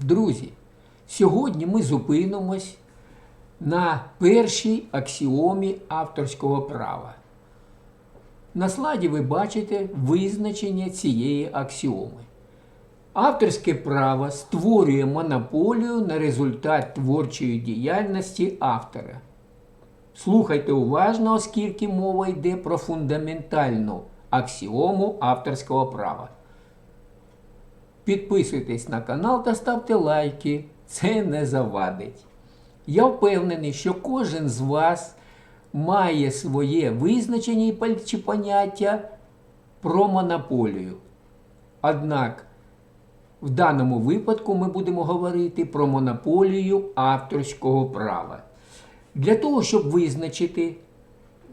Друзі, сьогодні ми зупинимось на першій аксіомі авторського права. На слайді ви бачите визначення цієї аксіоми. Авторське право створює монополію на результат творчої діяльності автора. Слухайте уважно, оскільки мова йде про фундаментальну аксіому авторського права. Підписуйтесь на канал та ставте лайки. Це не завадить. Я впевнений, що кожен з вас має своє визначення чи поняття про монополію. Однак в даному випадку ми будемо говорити про монополію авторського права. Для того, щоб визначити,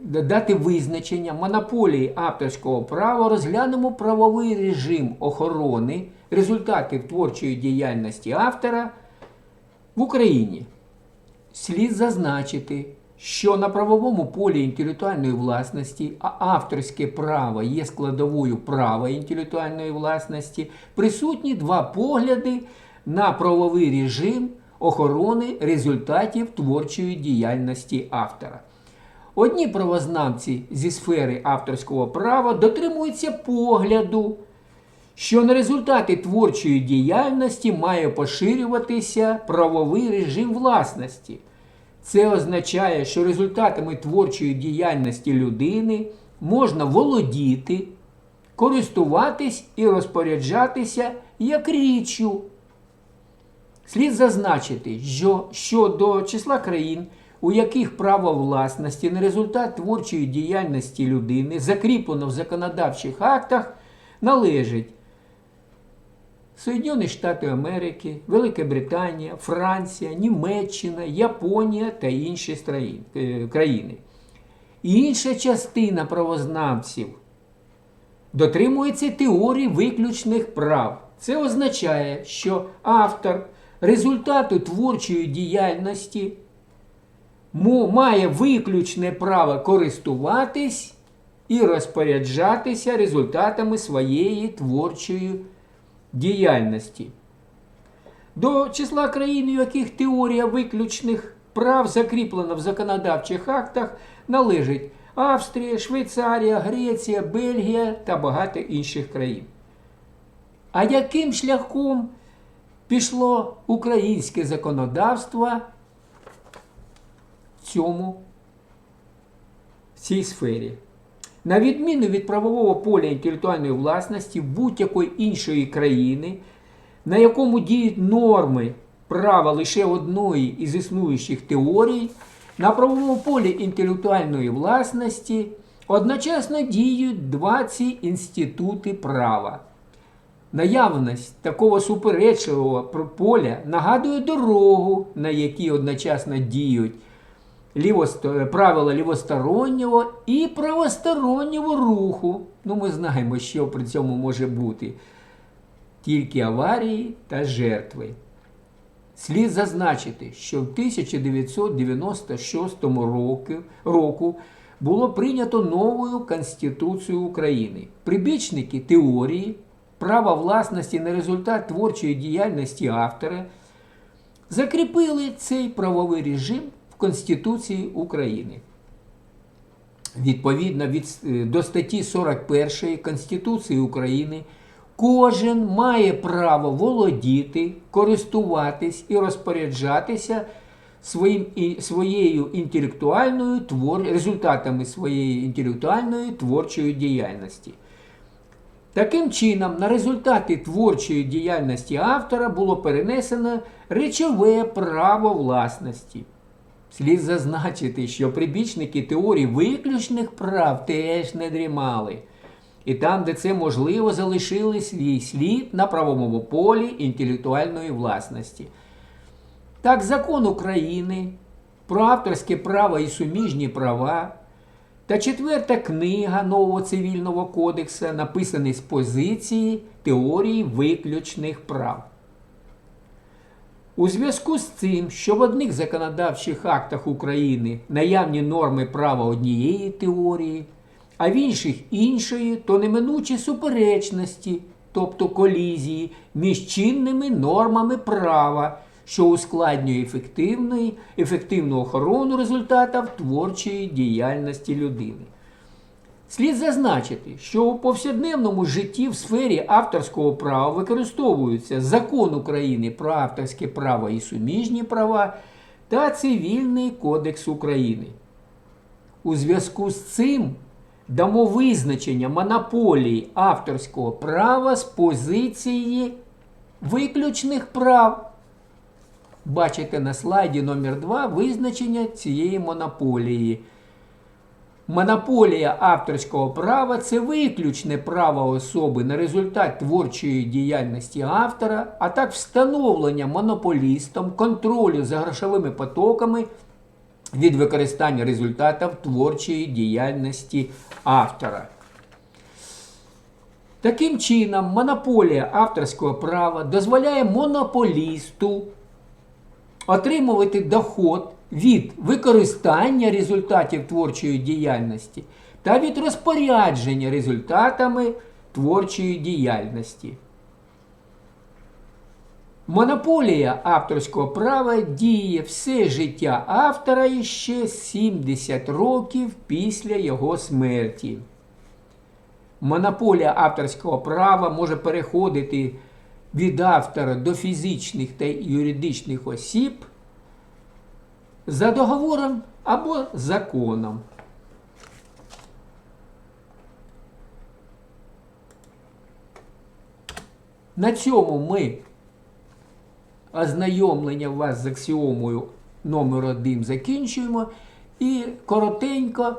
дати визначення монополії авторського права, розглянемо правовий режим охорони результатів творчої діяльності автора в Україні. Слід зазначити, що на правовому полі інтелектуальної власності, а авторське право є складовою права інтелектуальної власності, присутні два погляди на правовий режим охорони результатів творчої діяльності автора. Одні правознавці зі сфери авторського права дотримуються погляду, що на результати творчої діяльності має поширюватися правовий режим власності. Це означає, що результатами творчої діяльності людини можна володіти, користуватись і розпоряджатися як річчю. Слід зазначити, що, що до числа країн, у яких право власності на результат творчої діяльності людини закріплено в законодавчих актах, належить Соєдинені Штати Америки, Велика Британія, Франція, Німеччина, Японія та інші е, країни. Інша частина правознавців дотримується теорії виключних прав. Це означає, що автор результату творчої діяльності має виключне право користуватись і розпоряджатися результатами своєї творчої діяльності. До числа країн, у яких теорія виключних прав закріплена в законодавчих актах, належить Австрія, Швейцарія, Греція, Бельгія та багато інших країн. А яким шляхом пішло українське законодавство цьому в цій сфері? На відміну від правового поля інтелектуальної власності будь-якої іншої країни, на якому діють норми права лише одної із існуючих теорій, на правовому полі інтелектуальної власності одночасно діють два ці інститути права. Наявність такого суперечливого поля нагадує дорогу, на якій одночасно діють лівосто- правила лівостороннього і правостороннього руху. Ну, ми знаємо, що при цьому може бути. Тільки аварії та жертви. Слід зазначити, що в 1996 року, року було прийнято новою Конституцією України. Прибічники теорії права власності на результат творчої діяльності автора закріпили цей правовий режим Конституції України. Відповідно від, е, до статті 41 Конституції України, кожен має право володіти, користуватись і розпоряджатися своїм, і, своєю інтелектуальною твор, результатами своєї інтелектуальної творчої діяльності. Таким чином, на результати творчої діяльності автора було перенесено речове право власності. Слід зазначити, що прибічники теорії виключних прав теж не дрімали. І там, де це можливо, залишили свій слід на правовому полі інтелектуальної власності. Так, закон України про авторське право і суміжні права та четверта книга нового цивільного кодексу написані з позиції теорії виключних прав. У зв'язку з цим, що в одних законодавчих актах України наявні норми права однієї теорії, а в інших іншої, то неминучі суперечності тобто колізії, між чинними нормами права, що ускладнює ефективну охорону результатів творчої діяльності людини. Слід зазначити, що у повсякденному житті в сфері авторського права використовуються Закон України про авторське право і суміжні права та Цивільний кодекс України. У зв'язку з цим дамо визначення монополії авторського права з позиції виключних прав. Бачите на слайді номер 2 визначення цієї монополії. Монополія авторського права це виключне право особи на результат творчої діяльності автора, а так встановлення монополістом контролю за грошовими потоками від використання результатів творчої діяльності автора. Таким чином, монополія авторського права дозволяє монополісту отримувати доход від використання результатів творчої діяльності та від розпорядження результатами творчої діяльності. Монополія авторського права діє все життя автора і ще 70 років після його смерті. Монополія авторського права може переходити від автора до фізичних та юридичних осіб за договором або законом. На цьому ми ознайомлення вас з аксіомою номер 1 закінчуємо і коротенько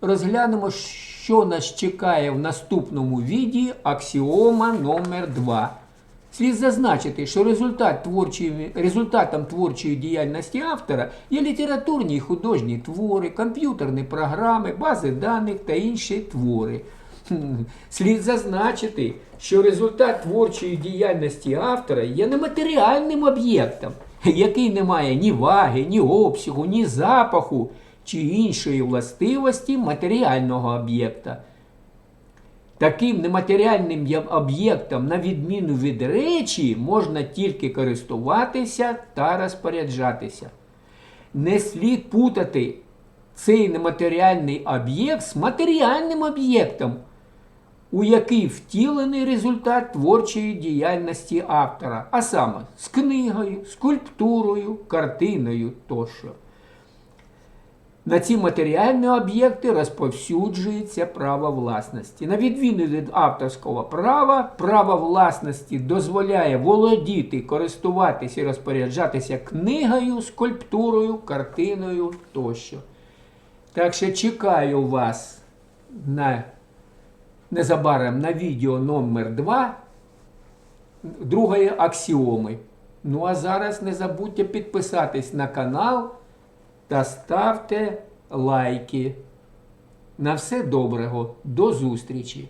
розглянемо, що нас чекає в наступному відео аксіома номер 2. Слід зазначити, що результат творчої, результатом творчої діяльності автора є літературні і художні твори, комп'ютерні програми, бази даних та інші твори. Слід зазначити, що результат творчої діяльності автора є нематеріальним об'єктом, який не має ні ваги, ні обсягу, ні запаху чи іншої властивості матеріального об'єкта. Таким нематеріальним об'єктом, на відміну від речі, можна тільки користуватися та розпоряджатися. Не слід путати цей нематеріальний об'єкт з матеріальним об'єктом, у який втілений результат творчої діяльності автора, а саме з книгою, скульптурою, картиною тощо. На ці матеріальні об'єкти розповсюджується право власності. На відміну від авторського права, право власності дозволяє володіти, користуватися і розпоряджатися книгою, скульптурою, картиною тощо. Так що чекаю вас на незабаром на відео номер 2 другої аксіоми. Ну а зараз не забудьте підписатись на канал та ставте лайки. На все доброго, до зустрічі!